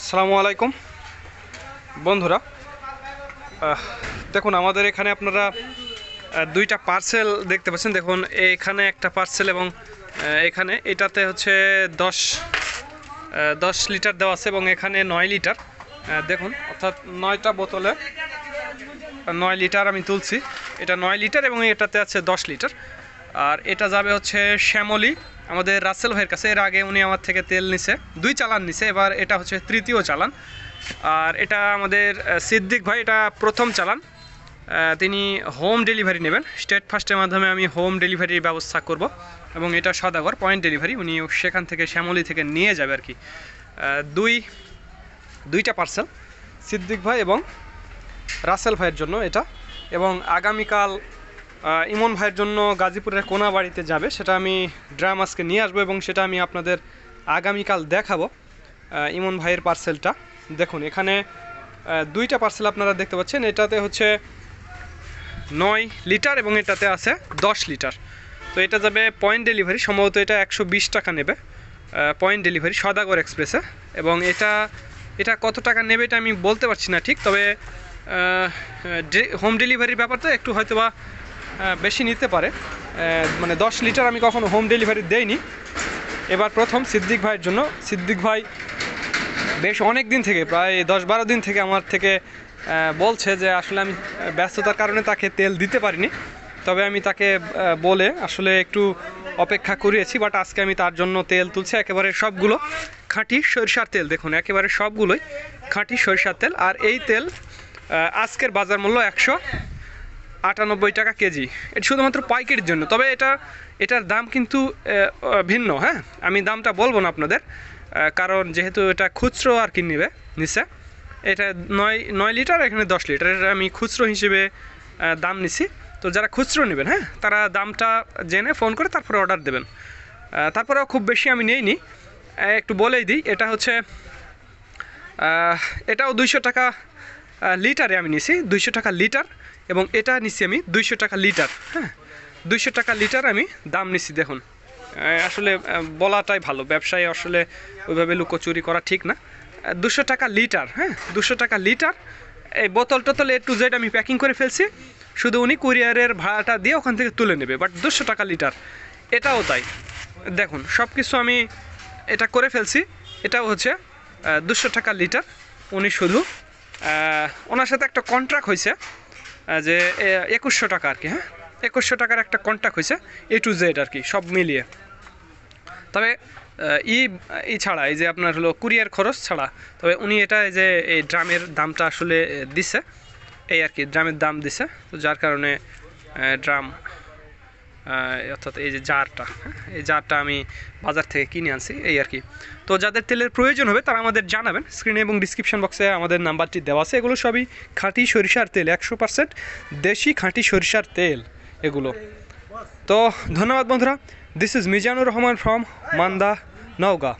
আসসালামু আলাইকুম। বন্ধুরা দেখুন, আমাদের এখানে আপনারা দুইটা পার্সেল দেখতে পাচ্ছেন। দেখুন, এখানে একটা পার্সেল এবং এখানে, এটাতে হচ্ছে দশ দশ লিটার দেওয়া আছে এবং এখানে নয় লিটার দেখুন, অর্থাৎ নয়টা বোতলে নয় লিটার আমি তুলছি। এটা নয় লিটার এবং এটাতে আছে দশ লিটার আর এটা যাবে হচ্ছে শ্যামলি, আমাদের রাসেল ভাইয়ের কাছে। এর আগে উনি আমার থেকে তেল নিছে, দুই চালান নিছে। এবার এটা হচ্ছে তৃতীয় চালান। আর এটা আমাদের সিদ্দিক ভাই, এটা প্রথম চালান। তিনি হোম ডেলিভারি নেবেন। স্টেট ফার্স্টের মাধ্যমে আমি হোম ডেলিভারির ব্যবস্থা করব। এবং এটা সদাগর, পয়েন্ট ডেলিভারি। উনি সেখান থেকে শ্যামলি থেকে নিয়ে যাবে আর কি। দুই, দুইটা পার্সেল, সিদ্দিক ভাই এবং রাসেল ভাইয়ের জন্য এটা। এবং আগামীকাল ইমন ভাইয়ের জন্য গাজীপুরের কোনা বাড়িতে যাবে সেটা আমি ড্রাম আজকে নিয়ে আসব এবং সেটা আমি আপনাদের আগামীকাল দেখাবো ইমন ভাইয়ের পার্সেলটা দেখুন এখানে দুইটা পার্সেল আপনারা দেখতে পাচ্ছেন। এটাতে হচ্ছে নয় লিটার এবং এটাতে আছে দশ লিটার। তো এটা যাবে পয়েন্ট ডেলিভারি সম্ভবত এটা একশো বিশ টাকা নেবে পয়েন্ট ডেলিভারি সদাগর এক্সপ্রেসে এবং এটা এটা কত টাকা নেবে এটা আমি বলতে পারছি না ঠিক তবে হোম ডেলিভারির ব্যাপারটা একটু হয়তো বা আহ, বেশি নিতে পারে। মানে দশ লিটার আমি কখনো হোম ডেলিভারি দেইনি। এবার প্রথম সিদ্দিক ভাইয়ের জন্য। সিদ্দিক ভাই বেশ অনেক দিন থেকে, প্রায় দশ বারো দিন থেকে আমার থেকে বলছে যে আসলে আমি ব্যস্ততার কারণে তাকে তেল দিতে পারিনি। তবে আমি তাকে বলে আসলে একটু অপেক্ষা করিয়েছি বাট আজকে আমি তার জন্য তেল তুলছি। একেবারে সবগুলো খাঁটি সরিষার তেল, দেখুন, একেবারে সবগুলোই খাঁটি সরিষার তেল। আর এই তেল আজকের বাজার মূল্য একশো আটানব্বই টাকা কেজি। এটা শুধুমাত্র পাইকারির জন্য। তবে এটা, এটার দাম কিন্তু ভিন্ন হ্যাঁ? আমি দামটা বলব না আপনাদের কারণ যেহেতু এটা খুচরো আর কি নেবে নিচে এটা নয় নয় লিটার, এখানে দশ লিটার। এটা আমি খুচরো হিসেবে দাম নিছি। তো যারা খুচরো নেবেন হ্যাঁ? তারা দামটা জেনে ফোন করে তারপরে অর্ডার দেবেন। তারপরেও খুব বেশি আমি নেইনি। একটু বলেই দিই। এটা হচ্ছে এটাও দুইশো টাকা লিটারে আমি নিছি দুইশো টাকা লিটার এবং এটা নিছি আমি দুইশো টাকা লিটার হ্যাঁ? দুইশো টাকা লিটার আমি দাম নিছি, দেখুন। আসলে বলাটাই ভালো, ব্যবসায় আসলে ওইভাবে লুকোচুরি করা ঠিক না। দুশো টাকা লিটার হ্যাঁ? দুশো টাকা লিটার, এই বোতল টোতল এ টু জেড আমি প্যাকিং করে ফেলছি। শুধু উনি কুরিয়ারের ভাড়াটা দিয়ে ওখান থেকে তুলে নেবে, বাট দুশো টাকা লিটার, এটাও তাই। দেখুন সব কিছু আমি এটা করে ফেলছি। এটাও হচ্ছে দুশো টাকা লিটার, উনি শুধু ওনার সাথে একটা কন্ট্রাক্ট হয়েছে যে একুশশো টাকা আর কি হ্যাঁ? একুশশো টাকার একটা কন্ট্রাক্ট হয়েছে এ টু জেড আর কি, সব মিলিয়ে। তবে ই ই ছাড়া, এই যে আপনার হলো কুরিয়ার খরচ ছাড়া, তবে উনি এটা যে, এই ড্রামের দামটা আসলে দিছে, এই আর কি, ড্রামের দাম দিছে, তো যার কারণে ড্রাম অর্থাৎ এই যে জারটা হ্যাঁ, এই জারটা আমি বাজার থেকে কিনে আনছি এই আর কি। তো যাদের তেলের প্রয়োজন হবে তারা আমাদের জানাবেন। স্ক্রিনে এবং ডিসক্রিপশন বক্সে আমাদের নাম্বারটি দেওয়া আছে। এগুলো সবই খাঁটি সরিষার তেল একশো পার্সেন্ট দেশি খাঁটি সরিষার তেল এগুলো। তো ধন্যবাদ বন্ধুরা। This is Mizanur Rahman from Manda Naogaon.